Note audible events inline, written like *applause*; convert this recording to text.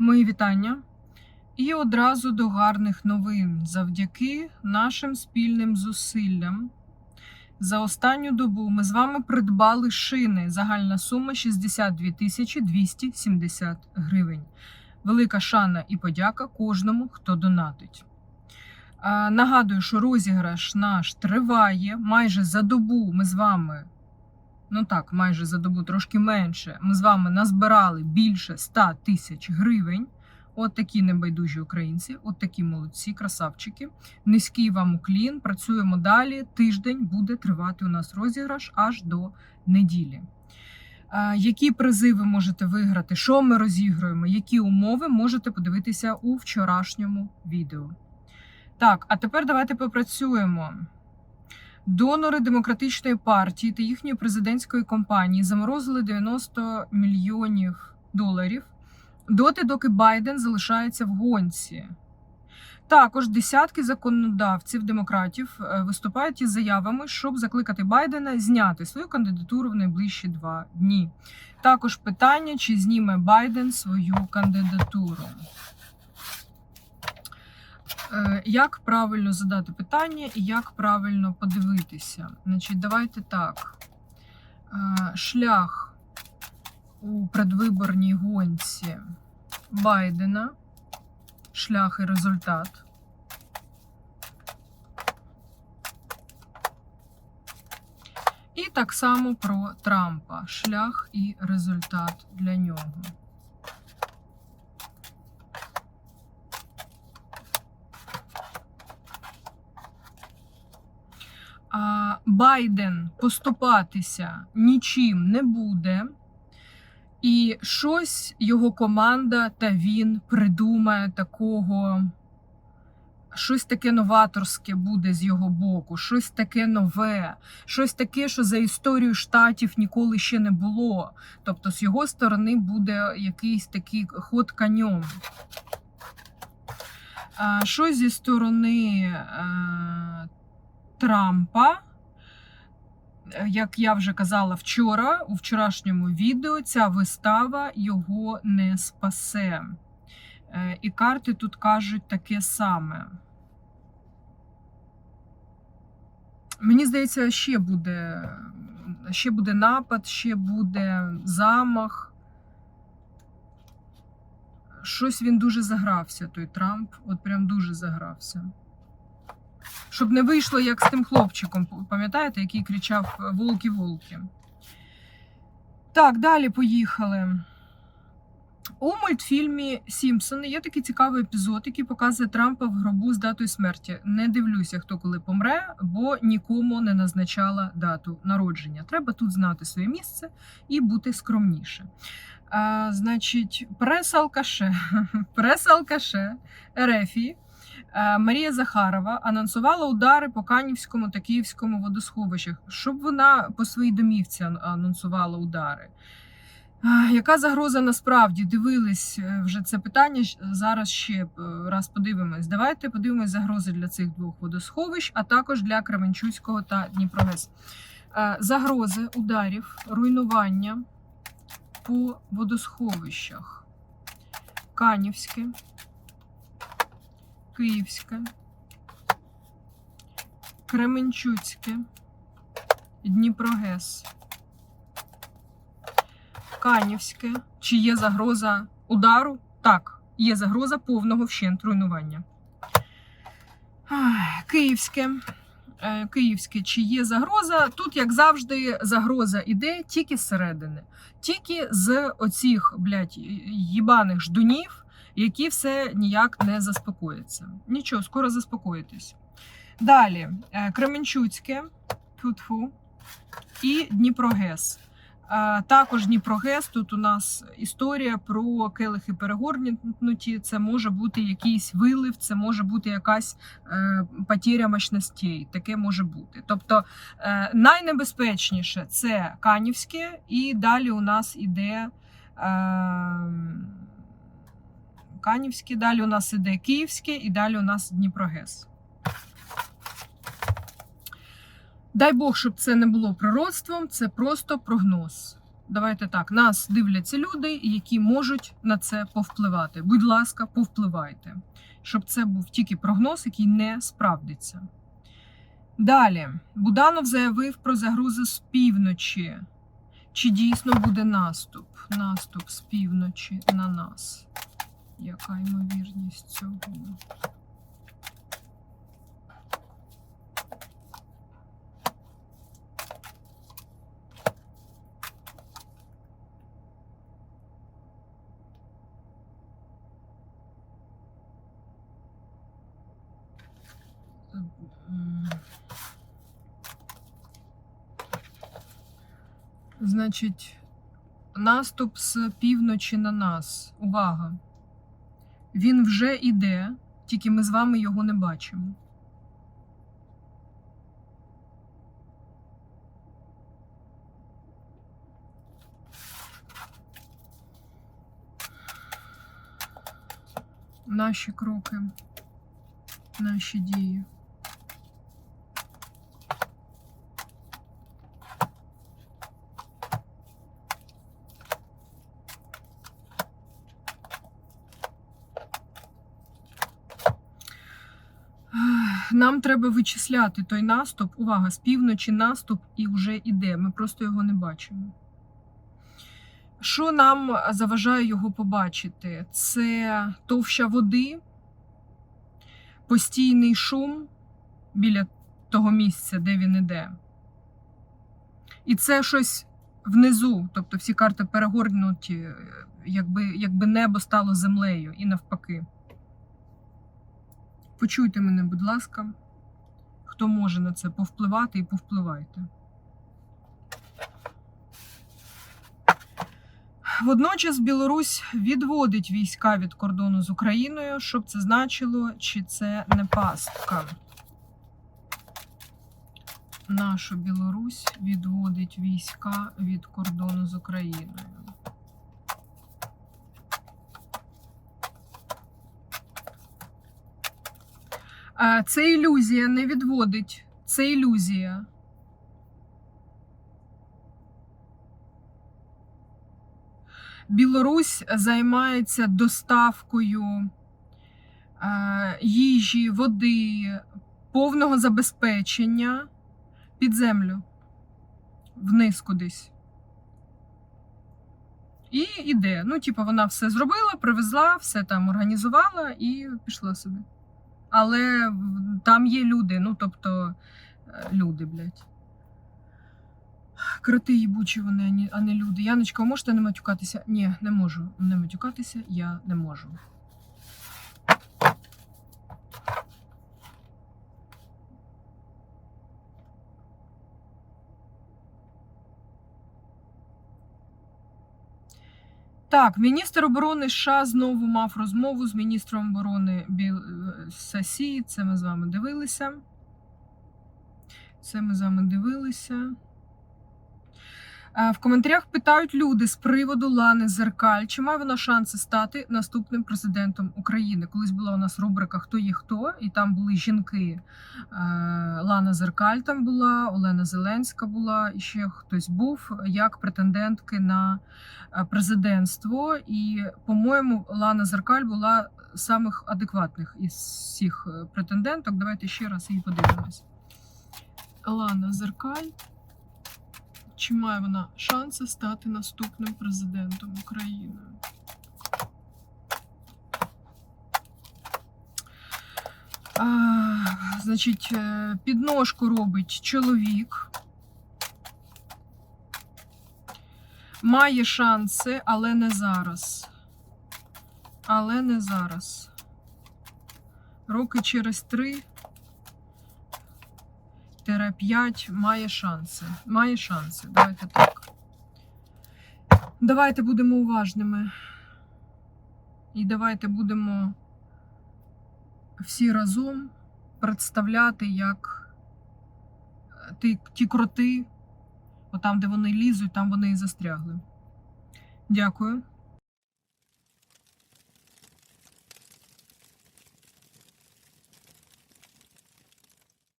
Мої вітання. І одразу до гарних новин. Завдяки нашим спільним зусиллям. За останню добу ми з вами придбали шини. Загальна сума 62 тисячі 270 гривень. Велика шана і подяка кожному, хто донатить. Нагадую, що розіграш наш триває майже за добу. Ми з вами, ну так, майже за добу, трошки менше. Ми з вами назбирали більше 100 тисяч гривень. От такі небайдужі українці, от такі молодці, красавчики. Низький вам уклін. Працюємо далі. Тиждень буде тривати у нас розіграш аж до неділі. Які призи ви можете виграти? Що ми розігруємо? Які умови можете подивитися у вчорашньому відео? Так, а тепер давайте попрацюємо. Донори демократичної партії та їхньої президентської кампанії заморозили 90 мільйонів доларів доти, доки Байден залишається в гонці. Також десятки законодавців демократів е, виступають із заявами, щоб закликати Байдена зняти свою кандидатуру в найближчі два дні. Також питання, чи зніме Байден свою кандидатуру. Е, Як правильно задати питання і як правильно подивитися? Значить, давайте так. Е, Шлях у предвиборній гонці Байдена, шлях і результат. І так само про Трампа, шлях і результат для нього. Байден поступатися нічим не буде. І щось його команда та він придумає такого, щось таке новаторське буде з його боку, щось таке нове, щось таке, що за історію штатів ніколи ще не було. Тобто, з його сторони буде якийсь такий ход конем. А Що зі сторони е, Трампа? Як я вже казала вчора, у вчорашньому відео ця вистава його не спасе. Е, І карти тут кажуть таке саме. Мені здається, ще буде, ще буде напад, ще буде замах. Щось він дуже загрався, той Трамп. От прям дуже загрався. Щоб не вийшло, як з тим хлопчиком, пам'ятаєте, який кричав Волки-волки. Так, далі поїхали. У мультфільмі Сімпсони є такий цікавий епізод, який показує Трампа в гробу з датою смерті. Не дивлюся, хто коли помре, бо нікому не назначала дату народження. Треба тут знати своє місце і бути скромніше. А, Значить, прес-алкаше, *laughs* прес-алкаше Ерефії. Е, Марія Захарова анонсувала удари по Канівському та Київському водосховищах, щоб вона по своїй домівці анонсувала удари. Е, Яка загроза насправді? Дивились е, вже це питання. Зараз ще раз подивимось. Давайте подивимось загрози для цих двох водосховищ, а також для Кременчуцького та Дніпрогес. Загрози ударів, руйнування по водосховищах. Канівське. Київське, Кременчуцьке, Дніпрогес, Канівське. Чи є загроза удару? Так, є загроза повного вщент руйнування. Київське. Е, Київське, чи є загроза? Тут, як завжди, загроза іде тільки зсередини, тільки з оцих, блядь, їбаних ждунів, які все ніяк не заспокояться. Нічого, скоро заспокоїтесь. Далі е, Кременчуцьке, тьфу-тьфу, і Дніпрогес. Е, Також Дніпрогес. Тут у нас історія про келихи перегорнуті. Це може бути якийсь вилив, це може бути якась е, потеря мощностей. Таке може бути. Тобто найнебезпечніше це Канівське, і далі у нас іде. Канівське, далі у нас іде Київське і далі у нас Дніпрогес. Дай Бог, щоб це не було пророцтвом, це просто прогноз. давайте так, нас дивляться люди, які можуть на це повпливати. Будь ласка, повпливайте, щоб це був тільки прогноз, який не справдиться. Далі, Буданов заявив про загрози з півночі. Чи дійсно буде наступ? Наступ з півночі на нас. Яка ймовірність цього? Значить, наступ з півночі на нас. Увага! Він вже іде, тільки ми з вами його не бачимо. Наші кроки, наші дії. Нам треба вичисляти той наступ. Увага, з півночі наступ і вже іде. Ми просто його не бачимо. Що нам заважає його побачити? Це товща води, постійний шум біля того місця, де він іде. І це щось внизу, тобто всі карти перегорнуті, якби, якби небо стало землею і навпаки. Почуйте мене, будь ласка, хто може на це повпливати і повпливайте. Водночас Білорусь відводить війська від кордону з Україною, щоб це значило, чи це не пастка. Наша Білорусь відводить війська від кордону з Україною. Це ілюзія не відводить. Це ілюзія. Білорусь займається доставкою їжі, води, повного забезпечення під землю, вниз кудись. І іде. Ну, типу, вона все зробила, привезла, все там організувала і пішла собі. Але там є люди, ну тобто е, люди, блядь. Кроти їбучі вони, а не- люди. Яночка, можете не матюкатися? Ні, не можу. Не матюкатися я не можу. Так, міністр оборони США знову мав розмову з міністром оборони Біл е, Сасі. Це ми з вами дивилися. Це ми з вами дивилися. Е, В коментарях питають люди з приводу Лани Зеркаль, чи має вона шанси стати наступним президентом України. Колись була у нас рубрика Хто є хто, і там були жінки. Е, Лана Зеркаль там була, Олена Зеленська була, і ще хтось був як претендентки на е, президентство. І, по-моєму, Лана Зеркаль була самих адекватних із всіх претенденток. Давайте ще раз її подивимось. Лана Зеркаль. Чи має вона шанси стати наступним президентом України? А, значить, е, підножку робить чоловік. Має шанси, але не зараз. Але не зараз. Роки через три 5 має шанси. Має шанси. Давайте так. Давайте будемо уважними. І давайте будемо всі разом представляти, як е, ті, ті кроти, отам, де вони лізуть, там вони і застрягли. Дякую.